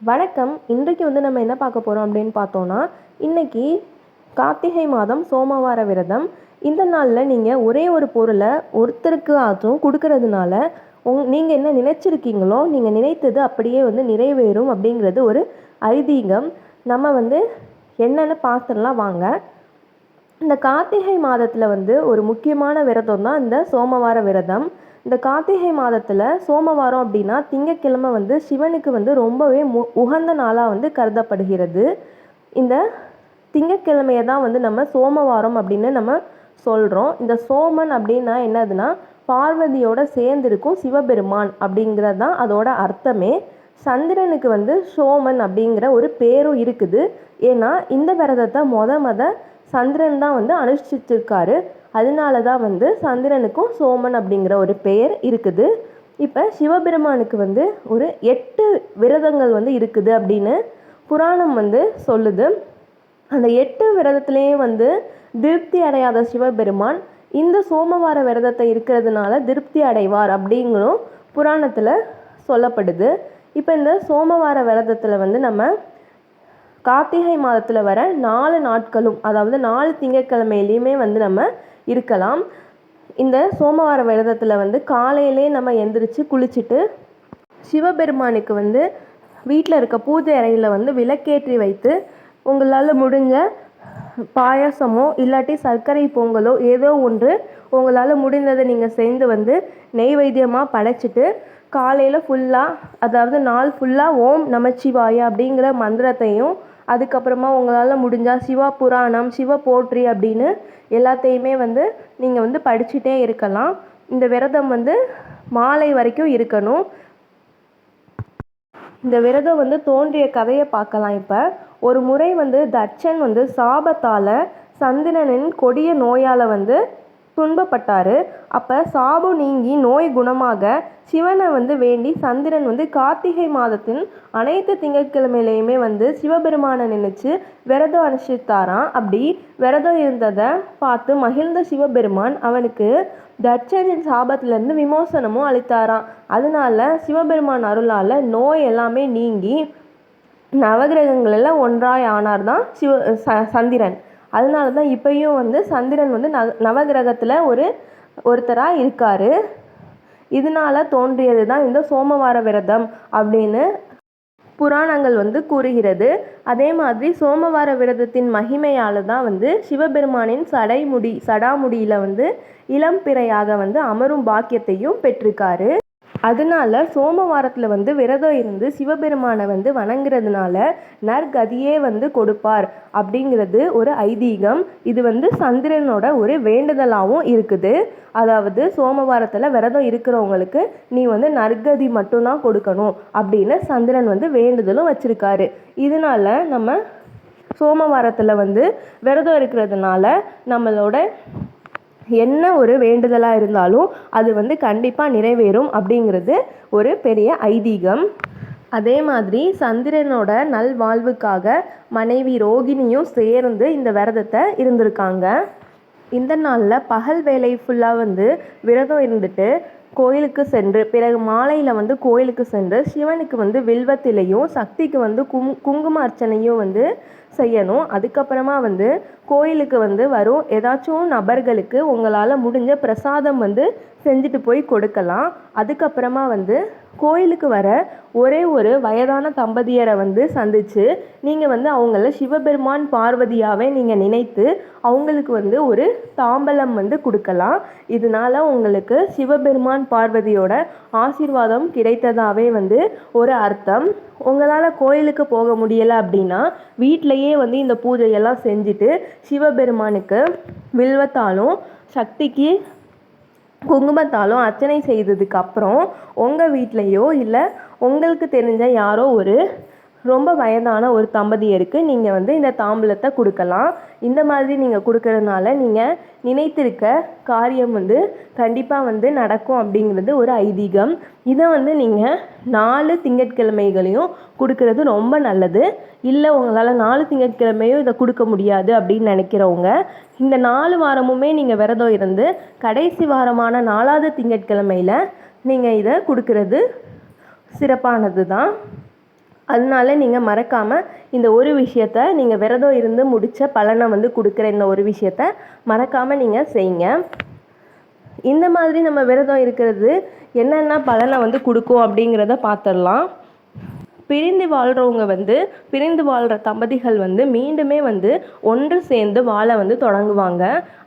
வணக்கம். இன்றைக்கு வந்து நம்ம என்ன பார்க்க போகிறோம் அப்படின்னு பார்த்தோன்னா இன்றைக்கி கார்த்திகை மாதம் சோமவார விரதம். இந்த நாளில் நீங்கள் ஒரே ஒரு பொருளை ஒருத்தருக்கு ஆச்சும் கொடுக்கறதுனால உங் நீங்கள் என்ன நினச்சிருக்கீங்களோ நீங்கள் நினைத்தது அப்படியே வந்து நிறைவேறும் அப்படிங்கிறது ஒரு ஐதீகம். நம்ம வந்து என்னென்னு பார்த்துடலாம் வாங்க. இந்த கார்த்திகை மாதத்தில் வந்து ஒரு முக்கியமான விரதம் தான் இந்த சோமவார விரதம். இந்த கார்த்திகை மாதத்தில் சோமவாரம் அப்படின்னா திங்கட்கிழமை வந்து சிவனுக்கு வந்து ரொம்பவே மு உகந்த நாளாக வந்து கருதப்படுகிறது. இந்த திங்கட்கிழமையை தான் வந்து நம்ம சோமவாரம் அப்படின்னு நம்ம சொல்கிறோம் இந்த சோமன் அப்படின்னா என்னதுன்னா பார்வதியோட சேர்ந்திருக்கும் சிவபெருமான் அப்படிங்கிறது தான் அதோட அர்த்தமே. சந்திரனுக்கு வந்து சோமன் அப்படிங்கிற ஒரு பேரும் இருக்குது. ஏன்னா இந்த விரதத்தை மொத மொத சந்திரன் தான் வந்து அனுஷ்டிச்சிருக்காரு. அதனால தான் வந்து சந்திரனுக்கும் சோமன் அப்படிங்கிற ஒரு பெயர் இருக்குது. இப்போ சிவபெருமானுக்கு வந்து ஒரு எட்டு விரதங்கள் வந்து இருக்குது அப்படின்னு புராணம் வந்து சொல்லுது. அந்த எட்டு விரதத்துலேயும் வந்து திருப்தி அடையாத சிவபெருமான் இந்த சோமவார விரதத்தை இருக்கிறதுனால திருப்தி அடைவார் அப்படிங்கிறோம் புராணத்தில் சொல்லப்படுது. இப்போ இந்த சோமவார விரதத்தில் வந்து நம்ம கார்த்திகை மாதத்தில் வர நாலு நாட்களும் அதாவது நாலு திங்கட்கிழமையிலையுமே வந்து நம்ம இருக்கலாம். இந்த சோமவார விரதத்தில் வந்து காலையிலே நம்ம எந்திரிச்சு குளிச்சுட்டு சிவபெருமானுக்கு வந்து வீட்டில் இருக்க பூஜை அறையில் வந்து விளக்கேற்றி வைத்து உங்களால் முடிஞ்ச பாயாசமோ இல்லாட்டி சர்க்கரை பொங்கலோ ஏதோ ஒன்று உங்களால் முடிந்ததை நீங்கள் சேர்ந்து வந்து நெய்வேத்தியமாக படைச்சிட்டு காலையில் ஃபுல்லாக அதாவது நாள் ஃபுல்லாக ஓம் நமச்சிவாய அப்படிங்கிற மந்திரத்தையும் அதுக்கப்புறமா உங்களால் முடிஞ்சால் சிவ புராணம் சிவ போற்றி அப்படின்னு எல்லாத்தையுமே வந்து நீங்கள் வந்து படிச்சுட்டே இருக்கலாம். இந்த விரதம் வந்து மாலை வரைக்கும் இருக்கணும். இந்த விரதம் வந்து தோன்றிய கதையை பார்க்கலாம் இப்போ. ஒரு முறை வந்து தட்சன் வந்து சாபத்தால் சந்திரனின் கொடிய நோயால் வந்து துன்பப்பட்டார். அப்போ சாபம் நீங்கி நோய் குணமாக சிவனை வந்து வேண்டி சந்திரன் வந்து கார்த்திகை மாதத்தின் அனைத்து திங்கட்கிழமையிலையுமே வந்து சிவபெருமானை நினச்சி விரதம் அனுஷ்டித்தாராம். அப்படி விரதம் இருந்ததை பார்த்து மகிழ்ந்த சிவபெருமான் அவனுக்கு தட்சரின் சாபத்திலேருந்து விமோசனமும் அளித்தாராம். அதனால சிவபெருமான் அருளால் நோய் எல்லாமே நீங்கி நவகிரகங்கள் எல்லாம் ஒன்றாய் ஆனார் தான் சிவ ச சந்திரன். அதனால தான் இப்பயும் வந்து சந்திரன் வந்து நவ நவகிரகத்தில் ஒரு ஒருத்தராக இருக்கார். இதனால தோன்றியது தான் இந்த சோமவார விரதம் அப்படின்னு புராணங்கள் வந்து கூறுகிறது. அதே மாதிரி சோமவார விரதத்தின் மகிமையால் தான் வந்து சிவபெருமானின் சடைமுடி சடாமுடியில் வந்து இளம்பிறையாக வந்து அமரும் பாக்கியத்தையும் பெற்றிருக்காரு. அதனால சோமவாரத்தில் வந்து விரதம் இருந்து சிவபெருமானை வந்து வணங்குறதுனால நற்கதியே வந்து கொடுப்பார் அப்படிங்கிறது ஒரு ஐதீகம். இது வந்து சந்திரனோட ஒரு வேண்டுதலாகவும் இருக்குது. அதாவது சோமவாரத்தில் விரதம் இருக்கிறவங்களுக்கு நீ வந்து நற்கதி மட்டும்தான் கொடுக்கணும் அப்படின்னு சந்திரன் வந்து வேண்டுதலும் வச்சுருக்காரு. இதனால நம்ம சோமவாரத்தில் வந்து விரதம் இருக்கிறதுனால நம்மளோட என்ன ஒரு வேண்டுதலாக இருந்தாலும் அது வந்து கண்டிப்பாக நிறைவேறும் அப்படிங்கிறது ஒரு பெரிய ஐதீகம். அதே மாதிரி சந்திரனோட நல்வாழ்வுக்காக மனைவி ரோகிணியும் சேர்ந்து இந்த விரதத்தை இருந்திருக்காங்க. இந்த நாளில் பகல் வேலை ஃபுல்லாக வந்து விரதம் இருந்துட்டு கோயிலுக்கு சென்று பிறகு மாலையில் வந்து கோயிலுக்கு சென்று சிவனுக்கு வந்து வில்வத்திலையும் சக்திக்கு வந்து கும் குங்கும அர்ச்சனையும் வந்து செய்யணும். அதுக்கப்புறமா வந்து கோயிலுக்கு வந்து வரும். ஏதாச்சும் நபர்களுக்கு உங்களால் முடிஞ்ச பிரசாதம் வந்து செஞ்சுட்டு போய் கொடுக்கலாம். அதுக்கப்புறமா வந்து கோயிலுக்கு வர ஒரே ஒரு வயதான தம்பதியரை வந்து சந்தித்து நீங்கள் வந்து அவங்கள சிவபெருமான் பார்வதியாகவே நீங்கள் நினைத்து அவங்களுக்கு வந்து ஒரு தாம்பலம் வந்து கொடுக்கலாம். இதனால் உங்களுக்கு சிவபெருமான் பார்வதியோட ஆசீர்வாதம் கிடைத்ததாகவே வந்து ஒரு அர்த்தம். உங்களால் கோயிலுக்கு போக முடியலை அப்படின்னா வீட்டிலையே வந்து இந்த பூஜையெல்லாம் செஞ்சுட்டு சிவபெருமானுக்கு வில்வத்தாலும் சக்திக்கு குங்குமத்தாலும் அர்ச்சனை செய்ததுக்கு அப்புறம் உங்கள் வீட்லேயோ இல்லை உங்களுக்கு தெரிஞ்ச யாரோ ஒரு ரொம்ப வயதான ஒரு தம்பதியருக்கு நீங்கள் வந்து இந்த தாம்பூலத்தை கொடுக்கலாம். இந்த மாதிரி நீங்கள் கொடுக்கறதுனால நீங்கள் நினைத்திருக்க காரியம் வந்து கண்டிப்பாக வந்து நடக்கும் அப்படிங்கிறது ஒரு ஐதீகம். இதை வந்து நீங்கள் நாலு திங்கட்கிழமைகளையும் கொடுக்கறது ரொம்ப நல்லது. இல்லை உங்களால் நாலு திங்கட்கிழமையும் இதை கொடுக்க முடியாது அப்படின்னு நினைக்கிறவங்க இந்த நாலு வாரமுமே நீங்கள் விரதம் இருந்து கடைசி வாரமான நாலாவது திங்கட்கிழமையில் நீங்கள் இதை கொடுக்கறது சிறப்பானது தான் அதனால நீங்கள் மறக்காமல் இந்த ஒரு விஷயத்த நீங்கள் விரதம் இருந்து முடித்த பலனை வந்து கொடுக்குற இந்த ஒரு விஷயத்த மறக்காமல் நீங்கள் செய்யுங்க இந்த மாதிரி நம்ம விரதம் இருக்கிறது என்னென்ன பலனை வந்து கொடுக்கும் அப்படிங்கிறத பார்த்துடலாம் பிரிந்து வாழ்கிறவங்க வந்து பிரிந்து வாழ்கிற தம்பதிகள் வந்து மீண்டுமே வந்து ஒன்று சேர்ந்து வாழ வந்து தொடங்குவாங்க.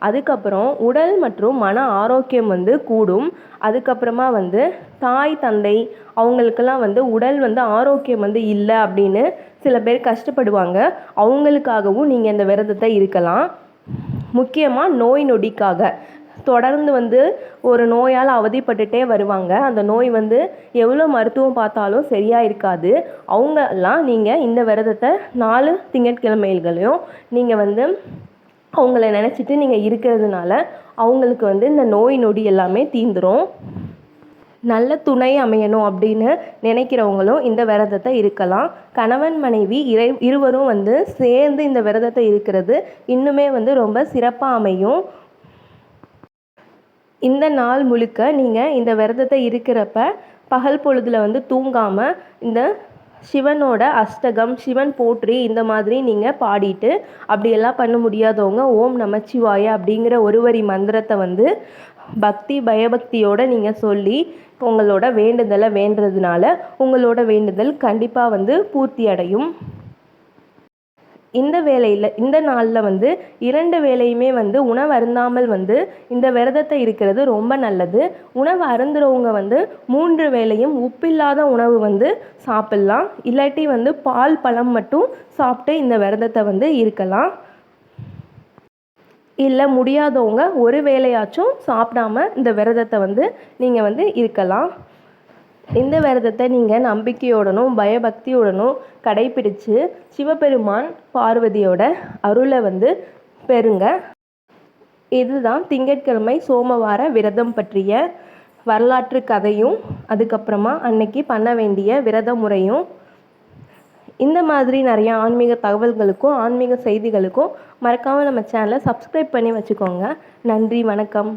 அதுக்கப்புறம் உடல் மற்றும் மன ஆரோக்கியம் வந்து கூடும். அதுக்கப்புறமா வந்து தாய் தந்தை அவங்களுக்கெல்லாம் வந்து உடல் வந்து ஆரோக்கியம் வந்து இல்லை அப்படின்னு சில பேர் கஷ்டப்படுவாங்க. அவங்களுக்காகவும் நீங்கள் இந்த விரதத்தை இருக்கலாம். முக்கியமாக நோய் நொடிக்காக. தொடர்ந்து வந்து ஒரு நோயால் அவதிப்பட்டுட்டே வருவாங்க. அந்த நோய் வந்து எவ்வளோ மருத்துவம் பார்த்தாலும் சரியாக இருக்காது. அவங்கெல்லாம் நீங்கள் இந்த விரதத்தை நாலு திங்கட்கிழமைகளையும் நீங்கள் வந்து அவங்கள நினச்சிட்டு நீங்கள் இருக்கிறதுனால அவங்களுக்கு வந்து இந்த நோய் நொடி எல்லாமே தீந்துடும் நல்ல துணை அமையணும் அப்படின்னு நினைக்கிறவங்களும் இந்த விரதத்தை இருக்கலாம். கணவன் மனைவி இறை இருவரும் வந்து சேர்ந்து இந்த விரதத்தை இருக்கிறது இன்னுமே வந்து ரொம்ப சிறப்பாக அமையும். இந்த நாள் முழுக்க நீங்கள் இந்த விரதத்தை இருக்கிறப்ப பகல் பொழுதில் வந்து தூங்காமல் இந்த சிவனோட அஷ்டகம் சிவன் போற்றி இந்த மாதிரி நீங்கள் பாடிட்டு அப்படியெல்லாம் பண்ண முடியாதவங்க ஓம் நமச்சிவாய அப்படிங்கிற ஒரு வரி மந்திரத்தை வந்து பக்தி பயபக்தியோடு நீங்கள் சொல்லி உங்களோட வேண்டுதலை வேண்டுறதுனால உங்களோட வேண்டுதல் கண்டிப்பாக வந்து பூர்த்தி அடையும் இந்த வேளையில் இந்த நாளில் வந்து இரண்டு வேளையுமே வந்து உணவு அருந்தாமல் வந்து இந்த விரதத்தை இருக்கிறது ரொம்ப நல்லது. உணவு அருந்துறவங்க வந்து மூன்று வேளையும் உப்பில்லாத உணவு வந்து சாப்பிட்லாம். இல்லாட்டி வந்து பால் பழம் மட்டும் சாப்பிட்டு இந்த விரதத்தை வந்து இருக்கலாம். இல்லை முடியாதவங்க ஒரு வேளையாச்சும் சாப்பிடாம இந்த விரதத்தை வந்து நீங்கள் வந்து இருக்கலாம். இந்த விரதத்தை நீங்கள் நம்பிக்கையோடனும் பயபக்தியுடனும் கடைபிடித்து சிவபெருமான் பார்வதியோட அருளை வந்து பெறுங்க. இதுதான் திங்கட்கிழமை சோமவார விரதம் பற்றிய வரலாற்று கதையும் அதுக்கப்புறமா அன்னைக்கு பண்ண வேண்டிய விரத முறையும். இந்த மாதிரி நிறையா ஆன்மீக தகவல்களுக்கும் ஆன்மீக செய்திகளுக்கும் மறக்காமல் நம்ம சேனலை சப்ஸ்கிரைப் பண்ணி வச்சுக்கோங்க. நன்றி வணக்கம்.